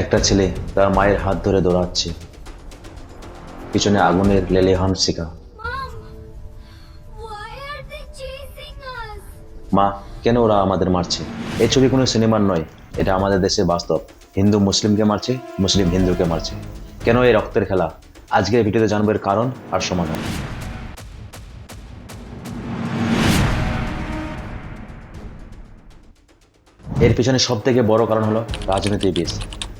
একটা ছেলে তার মায়ের হাত ধরে দৌড়াচ্ছে। পিছনে আগুনের লেলেহান শিকা? মা, কেন ওরা আমাদের মারছে? এই ছবি কোনো সিনেমার নয়, এটা আমাদের দেশের বাস্তব। হিন্দু মুসলিমকে মারছে, মুসলিম হিন্দুকে মারছে। কেন এই রক্তের খেলা? আজকের ভিডিওতে জানব এর কারণ আর সমাধান। এর পিছনে সব থেকে বড় কারণ হলো রাজনীতিবিদ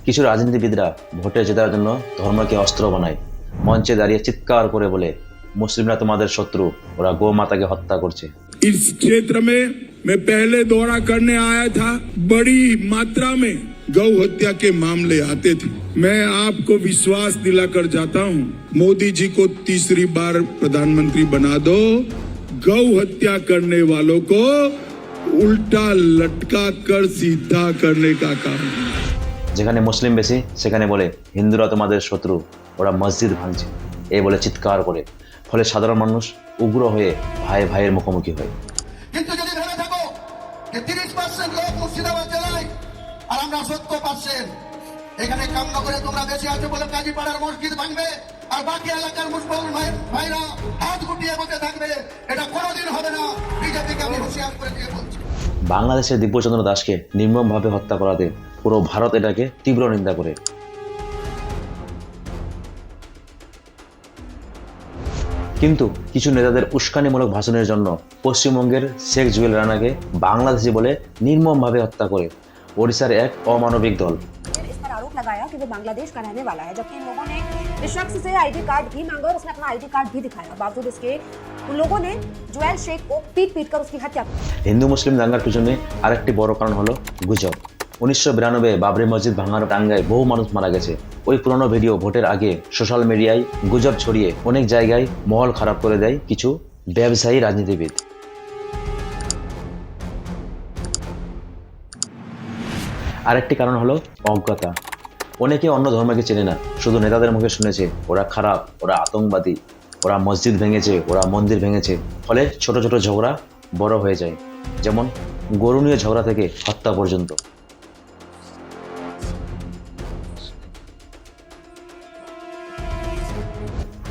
কিছু রাজনীতিবিদরা ভোটে জেতার জন্য ধর্মকে অস্ত্র বানায় মঞ্চে দাঁড়িয়ে চিৎকার করে বলে মুসলিমরা তোমাদের শত্রু ওরা গো মাতাকে হত্যা করছে इस क्षेत्र में मैं पहले दौरा करने आया था बड़ी मात्रा में गौ हत्या के मामले आते थे मैं आपको विश्वास दिलाकर जाता हूं मोदी जी को तीसरी बार प्रधानमंत्री बना दो गौ हत्या करने वालों को उल्टा लटका कर सीधा करने का काम है যেখানে মুসলিম বেশি সেখানে বলে হিন্দুরা তোমাদের শত্রু ওরা মসজিদ ভাঙছে। এই বলে চিৎকার করে। ফলে সাধারণ মানুষ উগ্র হয়ে ভাই ভাইয়ের মুখোমুখি হয়। কিন্তু যদি ভেবে থাকো যে তিরিশ পার্সেন্ট লোক মুর্শিদাবাদ জেলায় আর আমরা সত্তর পার্সেন্ট এখানে করে তোমরা বেশি আছো বলে কাজীপাড়ার মসজিদ ভাঙবে আর বাকি এলাকার মুসলমান ভাই ভাইরা হাত গুটিয়ে বসে থাকবে এটা কোনোদিন হবে না। বিজেপিকে আমি হুঁশিয়ার করে দিয়ে বলছি। বাংলাদেশের দিব্যচন্দ্র দাসকে নির্মমভাবে হত্যা করাতে পুরো ভারত এটাকে তীব্র নিন্দা করে কিন্তু কিছু নেতাদের উস্কানিমূলক ভাষণের জন্য পশ্চিমবঙ্গের শেখ জুয়েল রানাকে বাংলাদেশি বলে নির্মমভাবে হত্যা করে ওড়িশার এক অমানবিক দল फिर इस पर आरोप लगाया कि वो बांग्लादेश का रहने वाला है जबकि इन लोगों ने इस शख्स से आईडी कार्ड भी मांगा और उसने अपना आईडी कार्ड भी दिखाया बावजूद इसके उन लोगों ने जोएल शेख को पीट पीट कर उसकी हत्या की হিন্দু মুসলিম দাঙ্গার পিছনে আরেকটি বড় কারণ হলো গুজব উনিশশো বিরানব্বই বাবরি মসজিদ ভাঙার দাঙ্গায় বহু মানুষ মারা গেছে। ওই পুরনো ভিডিও ভোটের আগে সোশ্যাল মিডিয়ায় গুজব ছড়িয়ে অনেক জায়গায় মহল খারাপ করে দেয় কিছু ব্যবসায়ী রাজনীতিবিদ। আরেকটি কারণ হলো অজ্ঞতা। অনেকে অন্য ধর্মকে চেনে না, শুধু নেতাদের মুখে শুনেছে, ওরা খারাপ, ওরা আতঙ্কবাদী, ওরা মসজিদ ভেঙেছে, ওরা মন্দির ভেঙেছে, ফলে ছোট ছোট ঝগড়া বড় হয়ে যায়। যেমন গরু নিয়ে ঝগড়া থেকে হত্যা পর্যন্ত।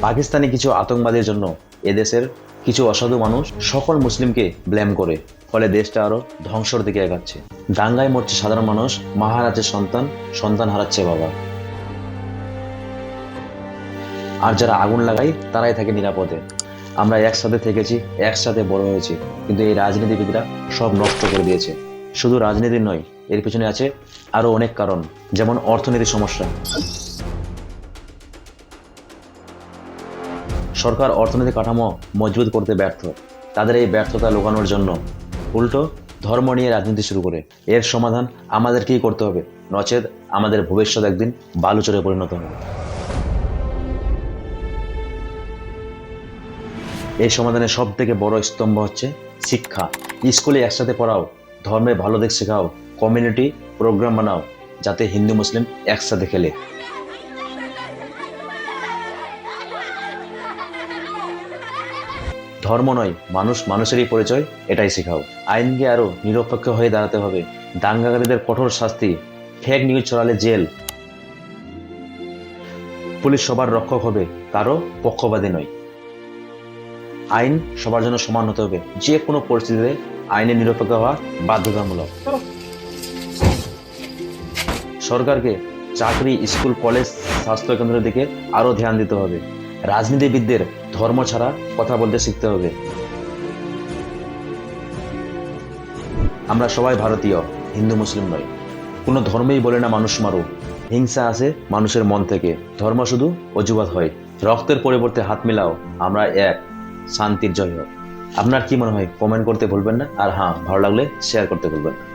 পাকিস্তানি কিছু আতঙ্কবাদের জন্য এদেশের কিছু অসাধু মানুষ সকল মুসলিমকে ব্লেম করে, ফলে দেশটা আরও ধ্বংসর দিকে এগাচ্ছে। দাঙ্গায় মরছে সাধারণ মানুষ, মহারাজের সন্তান সন্তান হারাচ্ছে বাবা। আর যারা আগুন লাগায়, তারাই থাকে নিরাপদে। আমরা একসাথে থেকেছি, একসাথে বড় হয়েছি, কিন্তু এই রাজনীতিবিদরা সব নষ্ট করে দিয়েছে। শুধু রাজনীতি নয়, এর পিছনে আছে আরও অনেক কারণ, যেমন অর্থনীতির সমস্যা। সরকার অর্থনৈতিক কাঠামো মজবুত করতে ব্যর্থ। তাদের এই ব্যর্থতা লুকানোর জন্য উল্টো ধর্ম নিয়ে রাজনীতি শুরু করে। এর সমাধান আমাদেরকেই করতে হবে। নচেত আমাদের ভবিষ্যৎ একদিন বালুচরে পরিণত হবে। এই সমাধানের সব থেকে বড় স্তম্ভ হচ্ছে শিক্ষা। স্কুলে একসাথে পড়াও ধর্মের ভালো দিক শেখাও, কমিউনিটি প্রোগ্রাম বানাও, যাতে হিন্দু, মুসলিম একসাথে খেলে। ধর্ম নয়, মানুষ মানুষেরই পরিচয়, এটাই শেখাও আইনকে আরও নিরপেক্ষ হয়ে দাঁড়াতে হবে। দাঙ্গাকারীদের কঠোর শাস্তি ফেক নিউজ ছড়ালে জেল। পুলিশ সবার রক্ষক হবে, কারও পক্ষপাতী নয়। আইন সবার জন্য সমান হতে হবে। যে কোনো পরিস্থিতিতে আইনে নিরপেক্ষ হওয়া বাধ্যতামূলক। সরকারকে চাকরি, স্কুল, কলেজ স্বাস্থ্যকেন্দ্রের দিকে আরও ধ্যান দিতে হবে। রাজনীতিবিদদের ধর্ম ছাড়া কথা বলতে শিখতে হবে। আমরা সবাই ভারতীয়, হিন্দু, মুসলিম নয় কোনো ধর্মেই বলে না মানুষ মারো। হিংসা আসে মানুষের মন থেকে। ধর্ম শুধু অজুবাত হয়। রক্তের পরিবর্তে হাত মিলাও, আমরা এক। শান্তির জয় হোক। আপনার কি মনে হয় কমেন্ট করতে ভুলবেন না? আর হ্যাঁ ভালো লাগলে শেয়ার করতে ভুলবেন না।